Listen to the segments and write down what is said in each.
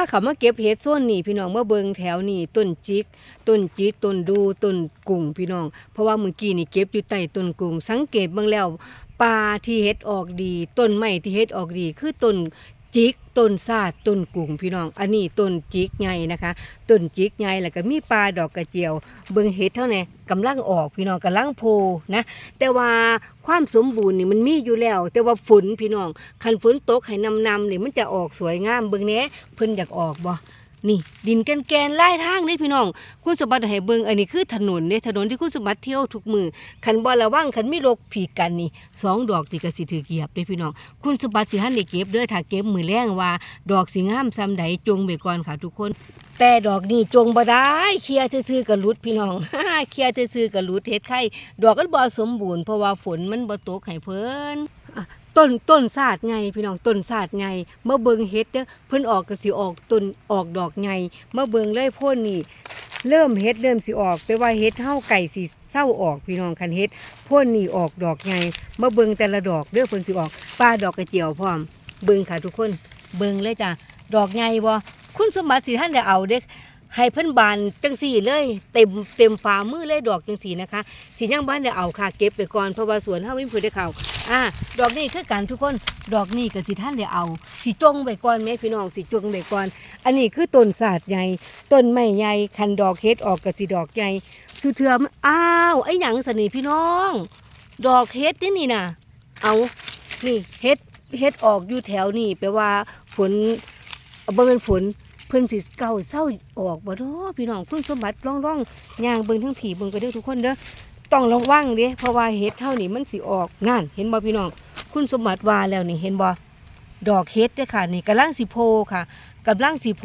ถ้าเขามาเก็บเห็ดส่วนนี่พี่น้องเมื่อเบิงแถวนี่ต้นจิกต้นจิกต้นดูต้นกุ้งพี่น้อง เพราะว่าเมื่อกี้นี่เก็บอยู่ใต้ต้นกุ้งสังเกตเบิ่งแล้วปลาที่เห็ดออกดี ต้นไม้ที่เห็ดออกดี คือต้น จิกต้นซาต้นกุ้งพี่น้อง อันนี้ต้นจิกใหญ่นะคะต้นจิกใหญ่แล้วก็มีปลาดอกกระเจียว เบิ่งเห็ดเท่าไหร่กำลังออกพี่น้องกำลังโพนะแต่ว่าความสมบูรณ์นี่มันมีอยู่แล้ว แต่ว่าฝนพี่น้องคันฝนตกให้นำนำนี่มันจะออกสวยงามเบิ่งแหน่เพิ่นอยากออกบ่ นี่ดินแกนๆไล่ทางนี่พี่น้อง คุณสมบัติให้เบิงอันนี้คือถนนเนี่ยถนนที่คุณสมบัติเที่ยวทุกมือคันบ่ระวังคันมีโรคผีกันนี่สองดอกที่ก็สิถือเกียบเด้พี่น้อง คุณสมบัติสิหันได้เก็บเด้อถ้าเก็บมือแรงว่า ดอกสิงามซำใดจงไว้ก่อนค่ะทุกคน แต่ดอกนี่จงบ่ได้เคลียร์ซื่อกับรุดพี่น้องเคลียร์ซื่อกับรุดเฮ็ดไข่ดอกก็บ่สมบูรณ์เพราะว่าฝนมันบ่ตกให้เพิ่น ต้นต้นศาสตร์ไงพี่น้องต้นศาสตร์ไงเมื่อเบิงเฮ็ดเด้อเพิ่นออกก็สิออกต้นออกดอกไงเมื่อเบิงเลยพ่นนี่เริ่มเฮ็ดเริ่มสิออกแปว่าเฮ็ดเฮาไก่สิเศร้าออกพี่น้องคันเฮ็ดพ่นนี่ออกดอกไงเมื่อเบิงแต่ละดอกเด้อเพิ่นสิออกปลาดอกกระเจียวพร้อม เบิงค่ะทุกคน เบิงเลยจ้ะดอกไงบ่คุณสมบัติสิท่านได้เอาเด้อให้เพิ่นบานจังสี่เลยเต็มเต็มฝ่ามือเลยดอกจังสี่นะคะสีย่างบ้านเดี๋ยวเอาค่ะเก็บไปก่อนเพราะว่าสวนเฮาไม่เพิ่นได้เข้า อ่าดอกนี้คือกันทุกคนดอกนี้ก็สิท่านเดี๋ยวเอาสิจงไว้ก่อนแม่พี่น้องสิจงไว้ก่อน อันนี้คือต้นศาสตร์ใหญ่ต้นไม้ใหญ่คันดอกเฮ็ดออกก็สิดอกใหญ่สุเทือมอ้าวไอ้หยังสนีพี่น้อง ดอกเฮ็ดนี่นี่น่ะ เอานี่เฮ็ดเฮ็ดออกอยู่แถวนี่แปลว่าฝนบ่แม่นฝนเพิ่นสิเก่าเศร้าออกบ่เนาะพี่น้องคุณสมบัติร่องร่องย่างเบิ่งทั้งผีเบิ่งก็เด้อทุกคนเด้อ ต้องระวังเด้เพราะว่าเห็ดเท่านี้มันสิออกนั่นเห็นบ่พี่น้อง คุณสมบัติว่าแล้วนี่เห็นบ่ดอกเห็ดเด้ค่ะ นี่กำลังสิโพค่ะกำลังสิโพ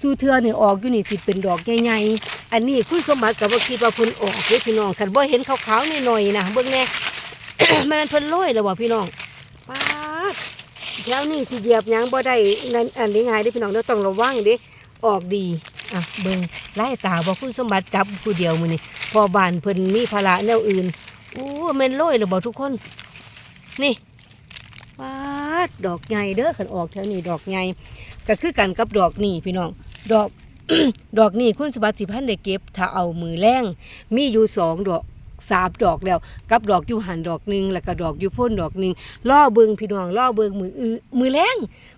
สู่เทือนี่ออกอยู่นี่สิเป็นดอกใหญ่ๆอันนี้คุณสมบัติก็บ่คิดว่าเพิ่นออกเด้พี่น้องคันบ่เห็นขาวๆหน่อยๆนะเบิ่งแน่ม่นเพิ่นโรยแล้วบ่พี่น้องป๊าดแถวนี้สิเหยียบหยังบ่ได้นั่นอันนี้ง่ายเด้พี่น้องเด้อต้องระวังเด้ออกดี อะเบิ่งไล่ตาบ่คุณสมบัติจับผู้เดียวมือนี่พอบานเพิ่นมีภาระแนวอื่นโอ้เมนโรยแล้วบ่ทุกคน นี่วาดดอกใหญ่เด้อขันออกแถวนี้ดอกใหญ่ก็คือกันกับดอกนี่พี่น้อง ดอก ดอกนี่คุณสมบัติสิพันได้เก็บ ถ้าเอามือแรงมีอยู่สองดอก สามดอกแล้ว กับดอกอยู่หันดอกหนึ่งแล้วก็ดอกอยู่พ่นดอกหนึ่งล่อเบิงพี่น้องล่อเบิงมืออือมือแรง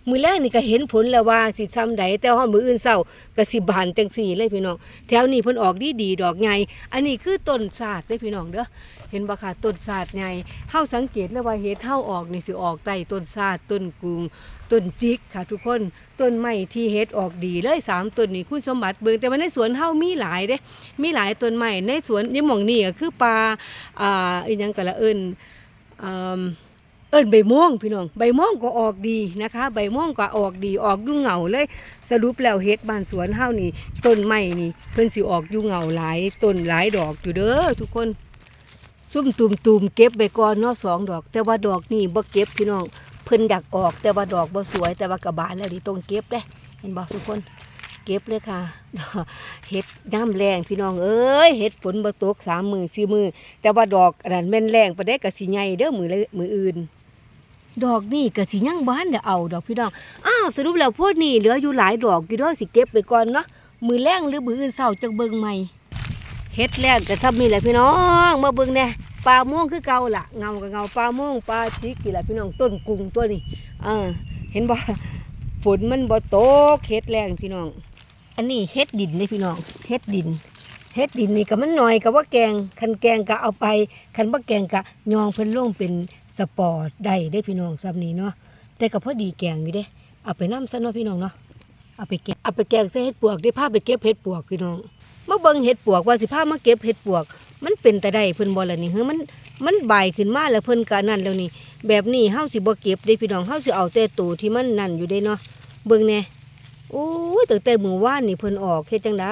มือแรงนี่ก็เห็นผลแล้วว่าสิซ้ำใดแต่ห้องมืออื่นเศร้าก็สิบานจังสี่เลยพี่น้องแถวนี้เพิ่นออกดีดีดอกใหญ่อันนี้คือต้นศาสตร์เลยพี่น้องเด้อ เห็นบ่ค่ะต้นศาสตร์ใหญ่เฮาสังเกตแล้วว่าเฮ็ดเฮาออกนี่สิออกใต้ต้นศาสตร์ต้นกุงต้นจิกค่ะทุกคนต้นไม้ที่เฮ็ดออกดีเลยสามต้นนี้คุณสมบัติเบิ่งแต่ว่าในสวนเฮามีหลายเด้มีหลายต้นไม้ในสวนยี่หม่องนี่ก็คือปลาอ่าอีหยังก็ละเอิ้นอ่าเอิ้นใบม่วงพี่น้องใบม่วงก็ออกดีนะคะ ใบม่วงก็ออกดีออกอยู่เหงาเลย สรุปแล้วเฮ็ดบ้านสวนเฮานี่ต้นไม้นี่เพิ่นสิออกอยู่เหงาหลายต้นหลายดอกอยู่เด้อทุกคน ซุ่มตุ่มตุ่มเก็บไปก่อนเนาะสองดอก แต่ว่าดอกนี่บ่เก็บพี่น้องเพิ่นดักออก แต่ว่าดอกบ่สวย แต่ว่ากระบาลแล้วนี่ต้องเก็บเด้เห็นบ่ทุกคนเก็บเลยค่ะเฮ็ดน้ำแรงพี่น้องเอ้ยเฮ็ดฝนบ่ตกสามมือสี่มือแต่ว่าดอกอันนั้นแม่นแรงปานใดก็สิใหญ่เด้อมือละมืออื่น ดอกนี่ก็สิยังบ้านเดี๋ยวเอาดอกพี่น้องอ้าวสรุปแล้วพวกนี้เหลืออยู่หลายดอกอยู่ด้อสิเก็บไปก่อนเนาะมือแรงหรือมืออื่นเช้าจักเบิ่งใหม่ เฮ็ดแรงก็ทำนี่แหละพี่น้องมาเบิ่งแน่ปลาม่วงคือเก่าล่ะเงาก็เงาปลาม่วงปลาจิกนี่แหละพี่น้องต้นกุ้งตัวนี้เออเห็นบ่ฝนมันบ่ตกเฮ็ดแรงพี่น้อง อันนี้เฮ็ดดินนี่พี่น้องเฮ็ดดินเฮ็ดดินนี่ก็มันหน่อยก็ว่าแกงคันแกงก็เอาไปคันบ่แกงก็ยองเพิ่นลงเป็นสปอร์ตได้ได้พี่น้องซ้ำนี้เนาะแต่ก็พอดีแกงอยู่เด้เอาไปน้ำซะเนาะพี่น้องเนาะเอาไปแกงเอาไปแกงใส่เห็ดปวกได้พาไปเก็บเห็ดปวกพี่น้อง มาเบิ่งเห็ดปวกว่าสิพามาเก็บเห็ดปวก มันเป็นแต่ได้เพิ่นบ่ล่ะนี่เฮ้ยมันมันใบขึ้นมาแล้วเพิ่นกะนั่นแล้วนี่แบบนี้เฮาสิบ่เก็บได้พี่น้องเฮาสิเอาแต่ตัวที่มันนั่นอยู่ได้เนาะเบิ่งแน่ โอ้ยตั้งแต่มือวานนี่เพิ่นออกเฮ็ดจังได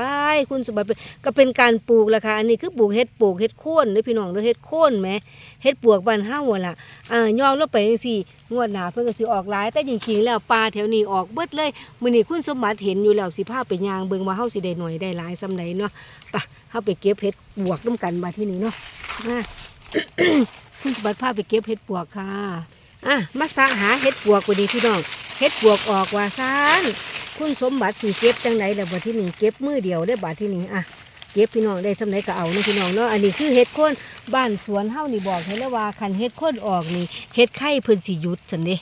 คุณสมบัติก็เป็นการปลูกล่ะค่ะอันนี้คือปลูกเฮ็ดปลูกเฮ็ดโคนเด้อพี่น้องเด้อเฮ็ดโคนแหมเฮ็ดปลวกบ้านเฮาหั่นล่ะอ่าย่องลงไปจังซี่งวดหน้าเพิ่นก็สิออกหลาย แต่จริงๆแล้วปลาแถวนี้ออกเบิดเลยมื้อนี้คุณสมบัติเห็นอยู่แล้วสิพาไปย่างเบิ่งว่าเฮาสิได้หน่อยได้หลายซำใดเนาะไปเฮาไปเก็บเฮ็ดปลวกนํกันบัดที่นี่เนาะมาคุณสมบัติพาไปเก็บเฮ็ดปลวกค่ะอะมาสะหาเฮ็ดปลวกกว่านี้พี่น้องเฮ็ดบวกออกว่าซาน คุณสมบัติสิเก็บจังไหนแล้วบัดที่นี่เก็บมือเดียวได้บัดที่นี่อะเก็บพี่น้องได้สำไหนก็เอาเนาะพี่น้องเนาะอันนี้คือเฮ็ดโคนบ้านสวนเฮานี่บอกให้แล้วว่าคันเฮ็ดโคนออกนี่เฮ็ดไข่เพิ่นสิหยุดซั่นเด้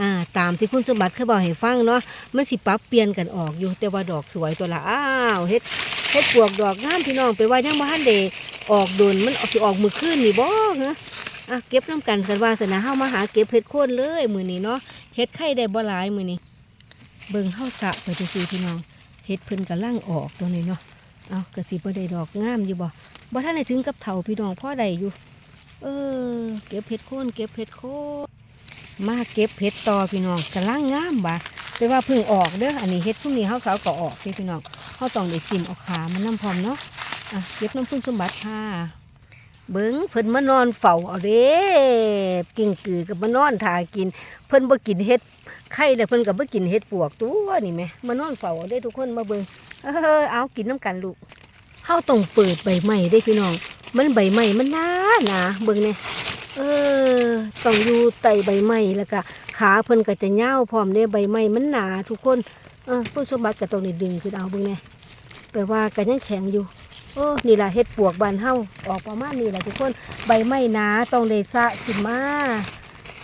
อ่าตามที่คุณสมบัติเคยบอกให้ฟังเนาะมันสิปรับเปลี่ยนกันออกอยู่แต่ว่าดอกสวยตัวละอ้าวเฮ็ดเฮ็ดปวกดอกงามพี่น้องไปว่ายังบ่ทันได้ออกโดนมันออกสิออกมื้อคืนนี่บ่ฮะอะเก็บน้ำกันกันว่าสนะเฮามาหาเก็บเฮ็ดโคนเลยมือนี้เนาะเฮ็ดไข่ได้บ่หลายมือนี้ เบิ่งเฮาสะไปจังซี่พี่น้องเฮ็ดเพิ่นกำลังออกตัวนี้เนาะเอากระสิบ่ได้ดอกงามอยู่บ่บ่ทันได้ถึงกับเฒ่าพี่น้องพ่อได้อยู่ เออ เก็บเห็ดโคนเก็บเห็ดโคนมาเก็บเห็ดต่อพี่น้องกำลังงามบ่แต่ว่าเพิ่งออกเด้ออันนี้เห็ดช่วงนี้เฮาเขาก็ออกพี่น้องเฮาต้องได้กินเอาขามันน้ำพร้อมเนาะอะเก็บน้ำพึ่งสมบัติค่ะ เบิ่งเพิ่นมานอนเฝ้าเอาเด้กิ่งกือกับมานอนถ่ากิน เพิ่นบ่กินเห็ดไข่แล้วเพิ่นก็บ่กินเห็ดปวกตัวนี่แหมมานอนเฝ้าเอาเด้ทุกคนมาเบิ่งเออเอากินน้ำกันลูกเฮาต้องเปิดใบไม้ได้พี่น้อง มันใบไม้มันหนาหนาเบิ่งเนี่ยเออต้องอยู่ไตใบไม้แล้วก็ขาเพิ่นก็จะเน่าวพร้อมเนี่ยใบไม้มันหนาทุกคนเออผู้สมบัติก็ต้องได้ดึงขึ้นเอาเบิ่งเนี่ยแปลว่ากันยังแข็งอยู่ โอ้นี่ล่ะเฮ็ดปวกบานเฮาออกประมาณนี้แหละทุกคนใบไม้หนาต้องได้สะขึ้นมา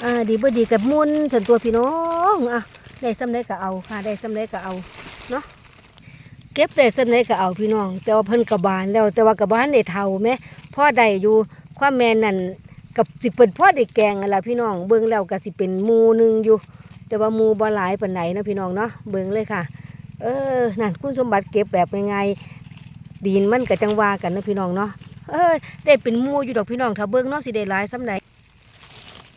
อ่าดีบ่ดีกับมุนส่วนตัวพี่น้องอะได้สำเร็จก็เอาค่ะได้สำเร็จก็เอาเนาะเก็บได้สำเร็จก็เอาพี่น้อง แต่ว่าเพิ่นกระบานแล้วแต่ว่ากระบานได้เท่าแหมพ่อใดอยู่ความแม่นั่นกับสิเป็นพ่อได้แกงอะไรพี่น้องเบิ่งแล้วก็สิเป็นหมูหนึงอยู่ แต่ว่าหมูบ่หลายปานไหนนะพี่น้องเนาะเบิ่งเลยค่ะ เออนั่นคุณสมบัติเก็บแบบง่ายๆ ดินมันก็จังว่ากันนะพี่น้องเนาะเออได้เป็นมูอยู่ดอกพี่น้องถ้าเบิ่งเนาะสิได้หลายสำไหน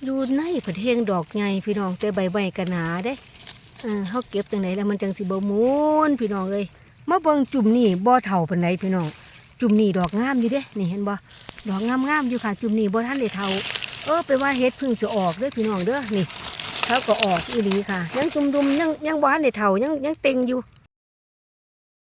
อยู่ในประเทงดอกใหญ่พี่น้องแต่ใบใบก็หนาเด้เออเฮาเก็บจังไดแล้วมันจังสิบมูนพี่น้องเอ้ยมาเบิ่งจุ่มนี่บ่อเท่าปานไหนพี่น้องจุ่มนี่ดอกงามอยู่เด้นี่เห็นบ่ดอกงามๆอยู่ค่ะ จุ่มนี่บ่ทันได้เท่าเออไปว่าเฮ็ดพึ่งจะออกเด้อพี่น้องเด้อนี่เขาก็ออกอีหลีค่ะ ยังจุ่มดุมยังยังบ่ทันได้เท่ายังยังเต็งอยู่